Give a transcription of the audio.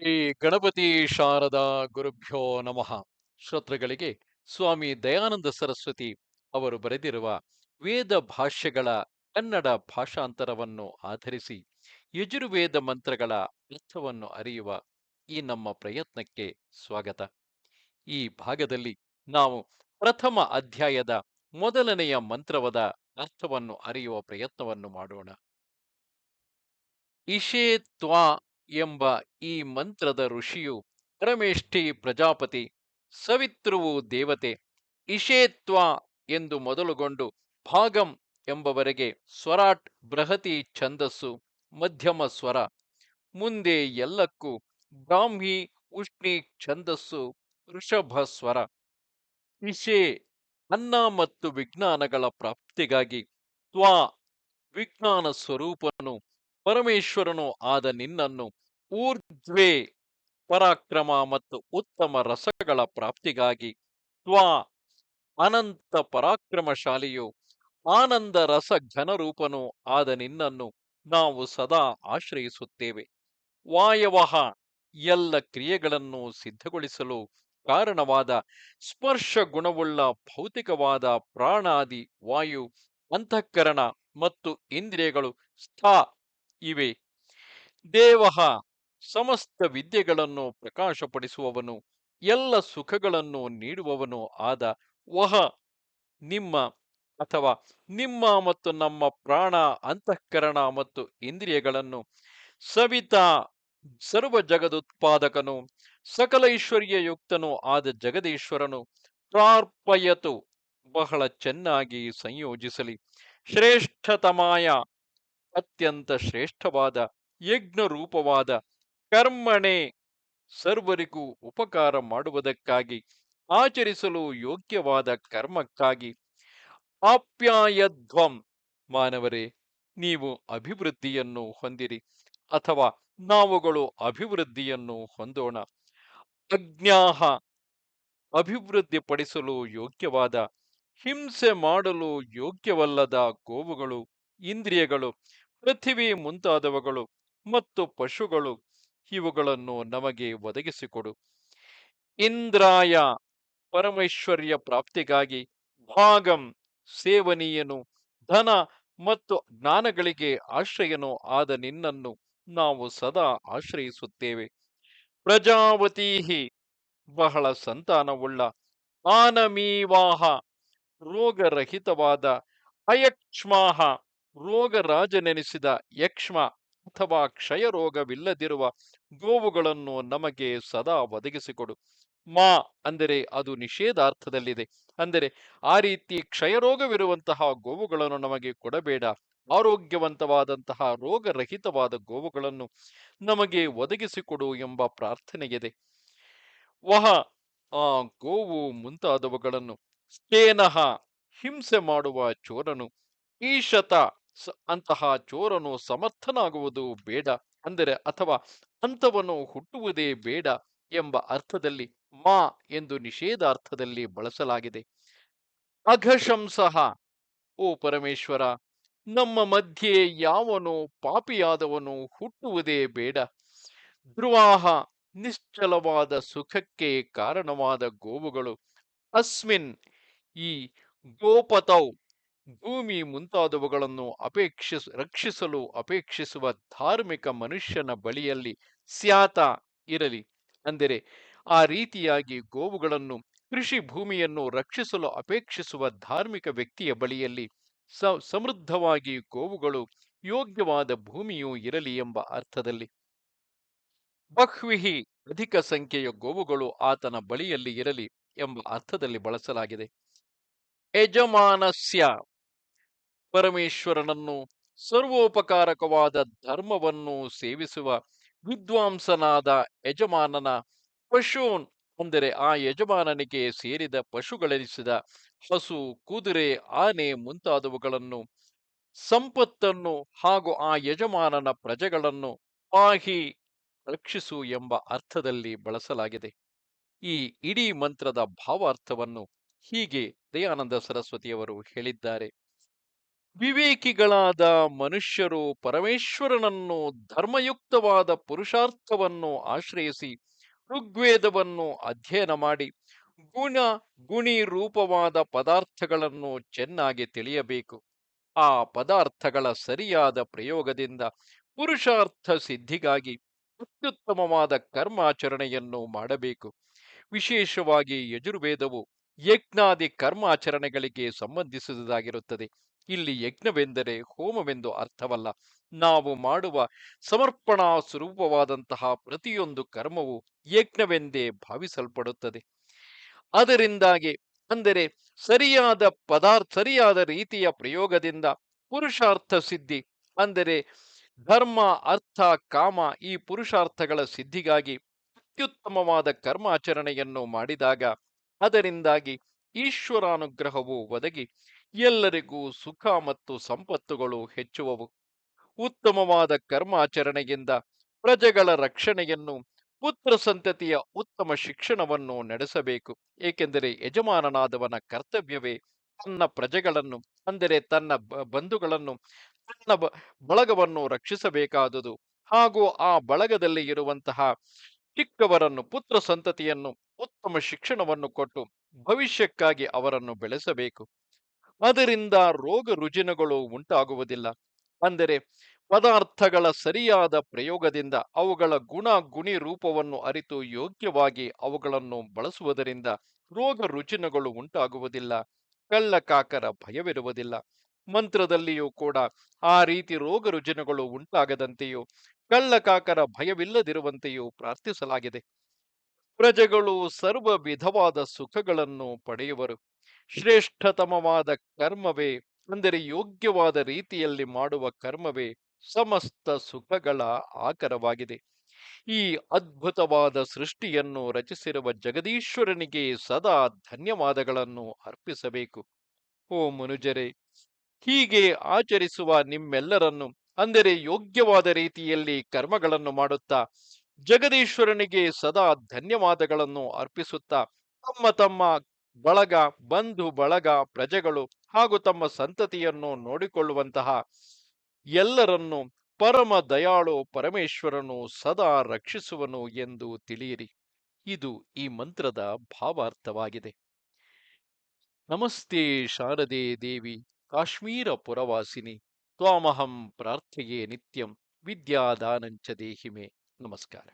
ಶ್ರೀ ಗಣಪತಿ ಶಾರದಾ ಗುರುಭ್ಯೋ ನಮಃ. ಶ್ರೋತೃಗಳಿಗೆ ಸ್ವಾಮಿ ದಯಾನಂದ ಸರಸ್ವತಿ ಅವರು ಬರೆದಿರುವ ವೇದ ಭಾಷ್ಯಗಳ ಕನ್ನಡ ಭಾಷಾಂತರವನ್ನು ಆಧರಿಸಿ ಯಜುರ್ವೇದ ಮಂತ್ರಗಳ ಅರ್ಥವನ್ನು ಅರಿಯುವ ಈ ನಮ್ಮ ಪ್ರಯತ್ನಕ್ಕೆ ಸ್ವಾಗತ. ಈ ಭಾಗದಲ್ಲಿ ನಾವು ಪ್ರಥಮ ಅಧ್ಯಾಯದ ಮೊದಲನೆಯ ಮಂತ್ರವದ ಅರ್ಥವನ್ನು ಅರಿಯುವ ಪ್ರಯತ್ನವನ್ನು ಮಾಡೋಣ. ಇಶೇ ತ್ವಾ ಎಂಬ ಈ ಮಂತ್ರದ ಋಷಿಯು ಪರಮೇಷ್ಠಿ ಪ್ರಜಾಪತಿ, ಸವಿತೃವು ದೇವತೆ ಇಷೇತ್ವ ಎಂದು ಮೊದಲುಗೊಂಡು ಭಾಗಂ ಎಂಬವರೆಗೆ ಸ್ವರಾಟ್ ಬೃಹತಿ ಛಂದಸ್ಸು, ಮಧ್ಯಮ ಸ್ವರ, ಮುಂದೆ ಎಲ್ಲಕ್ಕೂ ಬ್ರಾಹ್ಮಿ ಉಷ್ಣಿ ಛಂದಸ್ಸು ಋಷಭ ಸ್ವರ ಇಶೆ ಅನ್ನ ಮತ್ತು ವಿಜ್ಞಾನಗಳ ಪ್ರಾಪ್ತಿಗಾಗಿ ತ್ವಾ ವಿಜ್ಞಾನ ಸ್ವರೂಪನು ಪರಮೇಶ್ವರನು ಆದ ನಿನ್ನನ್ನು ಊರ್ಧ್ವೇ ಪರಾಕ್ರಮ ಮತ್ತು ಉತ್ತಮ ರಸಗಳ ಪ್ರಾಪ್ತಿಗಾಗಿ ತ್ವಾ ಅನಂತ ಪರಾಕ್ರಮಶಾಲಿಯು ಆನಂದ ರಸ ಘನರೂಪನು ಆದ ನಿನ್ನನ್ನು ನಾವು ಸದಾ ಆಶ್ರಯಿಸುತ್ತೇವೆ. ವಾಯವಹ ಎಲ್ಲ ಕ್ರಿಯೆಗಳನ್ನು ಸಿದ್ಧಗೊಳಿಸಲು ಕಾರಣವಾದ ಸ್ಪರ್ಶ ಗುಣವುಳ್ಳ ಭೌತಿಕವಾದ ಪ್ರಾಣಾದಿ ವಾಯು, ಅಂತಃಕರಣ ಮತ್ತು ಇಂದ್ರಿಯಗಳು ಸ್ಥಾ ಇವೆ. ದೇವಹ ಸಮಸ್ತ ವಿದ್ಯೆಗಳನ್ನು ಪ್ರಕಾಶಪಡಿಸುವವನು, ಎಲ್ಲ ಸುಖಗಳನ್ನು ನೀಡುವವನು ಆದ ವಹ, ನಿಮ್ಮ ಅಥವಾ ನಿಮ್ಮ ಮತ್ತು ನಮ್ಮ ಪ್ರಾಣ, ಅಂತಃಕರಣ ಮತ್ತು ಇಂದ್ರಿಯಗಳನ್ನು ಸವಿತಾ ಸರ್ವ ಜಗದುತ್ಪಾದಕನು, ಸಕಲ ಆದ ಜಗದೀಶ್ವರನು ಪ್ರಾರ್ಪಯತು. ಬಹಳ ಚೆನ್ನಾಗಿ ಸಂಯೋಜಿಸಲಿ. ಶ್ರೇಷ್ಠತಮಾಯ ಅತ್ಯಂತ ಶ್ರೇಷ್ಠವಾದ ಯಜ್ಞ ರೂಪವಾದ ಕರ್ಮಣೆ ಸರ್ವರಿಗೂ ಉಪಕಾರ ಮಾಡುವುದಕ್ಕಾಗಿ, ಆಚರಿಸಲು ಯೋಗ್ಯವಾದ ಕರ್ಮಕ್ಕಾಗಿ. ಆಪ್ಯಾಯಧ್ವಂ, ಮಾನವರೇ, ನೀವು ಅಭಿವೃದ್ಧಿಯನ್ನು ಹೊಂದಿರಿ ಅಥವಾ ನಾವುಗಳು ಅಭಿವೃದ್ಧಿಯನ್ನು ಹೊಂದೋಣ. ಅಜ್ಞಾಹ, ಅಭಿವೃದ್ಧಿಪಡಿಸಲು ಯೋಗ್ಯವಾದ, ಹಿಂಸೆ ಮಾಡಲು ಯೋಗ್ಯವಲ್ಲದ ಗೋವುಗಳು ಇಂದ್ರಿಯಗಳು, ಪೃಥಿವಿ ಮುಂತಾದವುಗಳು ಮತ್ತು ಪಶುಗಳು, ಇವುಗಳನ್ನು ನಮಗೆ ಒದಗಿಸಿಕೊಡು. ಇಂದ್ರಾಯ ಪರಮೈಶ್ವರ್ಯ ಪ್ರಾಪ್ತಿಗಾಗಿ ಭಾಗಂ ಸೇವನೀಯನು, ಧನ ಮತ್ತು ಜ್ಞಾನಗಳಿಗೆ ಆಶ್ರಯನು ಆದ ನಿನ್ನನ್ನು ನಾವು ಸದಾ ಆಶ್ರಯಿಸುತ್ತೇವೆ. ಪ್ರಜಾವತೀಹಿ ಬಹಳ ಸಂತಾನವುಳ್ಳ ಆನಮೀವಾಹ ರೋಗರಹಿತವಾದ, ಅಯಕ್ಷ್ಮಾಹ ರೋಗರಾಜನೆನಿಸಿದ ಯಕ್ಷ್ಮ ಅಥವಾ ಕ್ಷಯರೋಗವಿಲ್ಲದಿರುವ ಗೋವುಗಳನ್ನು ನಮಗೆ ಸದಾ ಒದಗಿಸಿಕೊಡು. ಮಾ ಅಂದರೆ ಅದು ನಿಷೇಧಾರ್ಥದಲ್ಲಿದೆ. ಅಂದರೆ ಆ ರೀತಿ ಕ್ಷಯರೋಗವಿರುವಂತಹ ಗೋವುಗಳನ್ನು ನಮಗೆ ಕೊಡಬೇಡ. ಆರೋಗ್ಯವಂತವಾದಂತಹ ರೋಗರಹಿತವಾದ ಗೋವುಗಳನ್ನು ನಮಗೆ ಒದಗಿಸಿಕೊಡು ಎಂಬ ಪ್ರಾರ್ಥನೆಯಿದೆ. ವಹ, ಆ ಗೋವು ಮುಂತಾದವುಗಳನ್ನು ಸ್ಟೇನಹ ಹಿಂಸೆ ಮಾಡುವ ಚೋರನು, ಈಶತ ಅಂತಹ ಚೋರನು ಸಮರ್ಥನಾಗುವುದು ಬೇಡ. ಅಂದರೆ ಅಥವಾ ಅಂತವನು ಹುಟ್ಟುವುದೇ ಬೇಡ ಎಂಬ ಅರ್ಥದಲ್ಲಿ ಮಾ ಎಂದು ನಿಷೇಧಾರ್ಥದಲ್ಲಿ ಬಳಸಲಾಗಿದೆ. ಅಘಶಂಸಃ, ಓ ಪರಮೇಶ್ವರ, ನಮ್ಮ ಮಧ್ಯೆ ಯಾವನು ಪಾಪಿಯಾದವನು ಹುಟ್ಟುವುದೇ ಬೇಡ. ಧ್ರುವಾಹ, ನಿಶ್ಚಲವಾದ ಸುಖಕ್ಕೆ ಕಾರಣವಾದ ಗೋವುಗಳು. ಅಸ್ಮಿನ್, ಈ ಗೋಪತೌ ಭೂಮಿ ಮುಂತಾದವುಗಳನ್ನು ಅಪೇಕ್ಷಿಸ, ರಕ್ಷಿಸಲು ಅಪೇಕ್ಷಿಸುವ ಧಾರ್ಮಿಕ ಮನುಷ್ಯನ ಬಳಿಯಲ್ಲಿ ಸ್ಯಾತ ಇರಲಿ. ಅಂದರೆ ಆ ರೀತಿಯಾಗಿ ಗೋವುಗಳನ್ನು, ಕೃಷಿ ಭೂಮಿಯನ್ನು ರಕ್ಷಿಸಲು ಅಪೇಕ್ಷಿಸುವ ಧಾರ್ಮಿಕ ವ್ಯಕ್ತಿಯ ಬಳಿಯಲ್ಲಿ ಸಮೃದ್ಧವಾಗಿ ಗೋವುಗಳು ಯೋಗ್ಯವಾದ ಭೂಮಿಯೂ ಇರಲಿ ಎಂಬ ಅರ್ಥದಲ್ಲಿ. ಬಹ್ವಿಹಿ ಅಧಿಕ ಸಂಖ್ಯೆಯ ಗೋವುಗಳು ಆತನ ಬಳಿಯಲ್ಲಿ ಇರಲಿ ಎಂಬ ಅರ್ಥದಲ್ಲಿ ಬಳಸಲಾಗಿದೆ. ಯಜಮಾನಸ್ಯ ಪರಮೇಶ್ವರನನ್ನು ಸರ್ವೋಪಕಾರಕವಾದ ಧರ್ಮವನ್ನು ಸೇವಿಸುವ ವಿದ್ವಾಂಸನಾದ ಯಜಮಾನನ ಪಶೂನ್ ಅಂದರೆ ಆ ಯಜಮಾನನಿಗೆ ಸೇರಿದ ಪಶುಗಳೆನಿಸಿದ ಹಸು, ಕುದುರೆ, ಆನೆ ಮುಂತಾದವುಗಳನ್ನು ಸಂಪತ್ತನ್ನು ಹಾಗೂ ಆ ಯಜಮಾನನ ಪ್ರಜೆಗಳನ್ನು ಪಾಹಿ ರಕ್ಷಿಸು ಎಂಬ ಅರ್ಥದಲ್ಲಿ ಬಳಸಲಾಗಿದೆ. ಈ ಇಡೀ ಮಂತ್ರದ ಭಾವಾರ್ಥವನ್ನು ಹೀಗೆ ದಯಾನಂದ ಸರಸ್ವತಿಯವರು ಹೇಳಿದ್ದಾರೆ. ವಿವೇಕಿಗಳಾದ ಮನುಷ್ಯರು ಪರಮೇಶ್ವರನನ್ನು ಧರ್ಮಯುಕ್ತವಾದ ಪುರುಷಾರ್ಥವನ್ನು ಆಶ್ರಯಿಸಿ ಋಗ್ವೇದವನ್ನು ಅಧ್ಯಯನ ಮಾಡಿ ಗುಣ ಗುಣಿ ರೂಪವಾದ ಪದಾರ್ಥಗಳನ್ನು ಚೆನ್ನಾಗಿ ತಿಳಿಯಬೇಕು. ಆ ಪದಾರ್ಥಗಳ ಸರಿಯಾದ ಪ್ರಯೋಗದಿಂದ ಪುರುಷಾರ್ಥ ಸಿದ್ಧಿಗಾಗಿ ಅತ್ಯುತ್ತಮವಾದ ಕರ್ಮಾಚರಣೆಯನ್ನು ಮಾಡಬೇಕು. ವಿಶೇಷವಾಗಿ ಯಜುರ್ವೇದವು ಯಜ್ಞಾದಿ ಕರ್ಮಾಚರಣೆಗಳಿಗೆ ಸಂಬಂಧಿಸಿದುದಾಗಿರುತ್ತದೆ. ಇಲ್ಲಿ ಯಜ್ಞವೆಂದರೆ ಹೋಮವೆಂದು ಅರ್ಥವಲ್ಲ. ನಾವು ಮಾಡುವ ಸಮರ್ಪಣಾ ಸ್ವರೂಪವಾದಂತಹ ಪ್ರತಿಯೊಂದು ಕರ್ಮವು ಯಜ್ಞವೆಂದೇ ಭಾವಿಸಲ್ಪಡುತ್ತದೆ. ಅದರಿಂದಾಗಿ ಅಂದರೆ ಸರಿಯಾದ ಪದಾರ್ಥ ಸರಿಯಾದ ರೀತಿಯ ಪ್ರಯೋಗದಿಂದ ಪುರುಷಾರ್ಥ ಸಿದ್ಧಿ, ಅಂದರೆ ಧರ್ಮ, ಅರ್ಥ, ಕಾಮ ಈ ಪುರುಷಾರ್ಥಗಳ ಸಿದ್ಧಿಗಾಗಿ ಅತ್ಯುತ್ತಮವಾದ ಕರ್ಮಾಚರಣೆಯನ್ನು ಮಾಡಿದಾಗ ಅದರಿಂದಾಗಿ ಈಶ್ವರಾನುಗ್ರಹವು ಒದಗಿ ಎಲ್ಲರಿಗೂ ಸುಖ ಮತ್ತು ಸಂಪತ್ತುಗಳು ಹೆಚ್ಚುವವು. ಉತ್ತಮವಾದ ಕರ್ಮಾಚರಣೆಯಿಂದ ಪ್ರಜೆಗಳ ರಕ್ಷಣೆಯನ್ನು ಪುತ್ರ ಸಂತತಿಯ ಉತ್ತಮ ಶಿಕ್ಷಣವನ್ನು ನಡೆಸಬೇಕು. ಏಕೆಂದರೆ ಯಜಮಾನನಾದವನ ಕರ್ತವ್ಯವೇ ತನ್ನ ಪ್ರಜೆಗಳನ್ನು, ಅಂದರೆ ತನ್ನ ಬಂಧುಗಳನ್ನು, ತನ್ನ ಬಳಗವನ್ನು ರಕ್ಷಿಸಬೇಕಾದುದು. ಹಾಗೂ ಆ ಬಳಗದಲ್ಲಿ ಇರುವಂತಹ ಚಿಕ್ಕವರನ್ನು, ಪುತ್ರ ಸಂತತಿಯನ್ನು ಉತ್ತಮ ಶಿಕ್ಷಣವನ್ನು ಕೊಟ್ಟು ಭವಿಷ್ಯಕ್ಕಾಗಿ ಅವರನ್ನು ಬೆಳೆಸಬೇಕು. ಅದರಿಂದ ರೋಗ ರುಜಿನಗಳು ಉಂಟಾಗುವುದಿಲ್ಲ. ಅಂದರೆ ಪದಾರ್ಥಗಳ ಸರಿಯಾದ ಪ್ರಯೋಗದಿಂದ ಅವುಗಳ ಗುಣ ಗುಣಿ ರೂಪವನ್ನು ಅರಿತು ಯೋಗ್ಯವಾಗಿ ಅವುಗಳನ್ನು ಬಳಸುವುದರಿಂದ ರೋಗ ರುಜಿನಗಳು ಉಂಟಾಗುವುದಿಲ್ಲ. ಕಳ್ಳಕಾಕರ ಭಯವಿರುವುದಿಲ್ಲ. ಮಂತ್ರದಲ್ಲಿಯೂ ಕೂಡ ಆ ರೀತಿ ರೋಗ ರುಜಿನಗಳು ಉಂಟಾಗದಂತೆಯೂ ಕಳ್ಳಕಾಕರ ಭಯವಿಲ್ಲದಿರುವಂತೆಯೂ ಪ್ರಾರ್ಥಿಸಲಾಗಿದೆ. ಪ್ರಜೆಗಳು ಸರ್ವ ವಿಧವಾದ ಸುಖಗಳನ್ನು ಪಡೆಯುವರು. ಶ್ರೇಷ್ಠತಮವಾದ ಕರ್ಮವೇ ಅಂದರೆ ಯೋಗ್ಯವಾದ ರೀತಿಯಲ್ಲಿ ಮಾಡುವ ಕರ್ಮವೇ ಸಮಸ್ತ ಸುಖಗಳ ಆಕರವಾಗಿದೆ. ಈ ಅದ್ಭುತವಾದ ಸೃಷ್ಟಿಯನ್ನು ರಚಿಸಿರುವ ಜಗದೀಶ್ವರನಿಗೆ ಸದಾ ಧನ್ಯವಾದಗಳನ್ನು ಅರ್ಪಿಸಬೇಕು. ಓ ಮನುಜರೇ, ಹೀಗೆ ಆಚರಿಸುವ ನಿಮ್ಮೆಲ್ಲರನ್ನು ಅಂದರೆ ಯೋಗ್ಯವಾದ ರೀತಿಯಲ್ಲಿ ಕರ್ಮಗಳನ್ನು ಮಾಡುತ್ತಾ ಜಗದೀಶ್ವರನಿಗೆ ಸದಾ ಧನ್ಯವಾದಗಳನ್ನು ಅರ್ಪಿಸುತ್ತಾ, ತಮ್ಮ ತಮ್ಮ ಬಳಗ, ಬಂಧು ಬಳಗ ಪ್ರಜೆಗಳು ಹಾಗೂ ತಮ್ಮ ಸಂತತಿಯನ್ನು ನೋಡಿಕೊಳ್ಳುವಂತಹ ಎಲ್ಲರನ್ನು ಪರಮ ದಯಾಳು ಪರಮೇಶ್ವರನು ಸದಾ ರಕ್ಷಿಸುವನು ಎಂದು ತಿಳಿಯಿರಿ. ಇದು ಈ ಮಂತ್ರದ ಭಾವಾರ್ಥವಾಗಿದೆ. ನಮಸ್ತೆ ಶಾರದೆ ದೇವಿ, ಕಾಶ್ಮೀರ ಪುರವಾಸಿನಿ, ತ್ವಾಮಹಂ ಪ್ರಾರ್ಥೆಯೇ ನಿತ್ಯಂ, ವಿದ್ಯಾದಾನಂಚ ದೇಹಿಮೆ. नमस्कार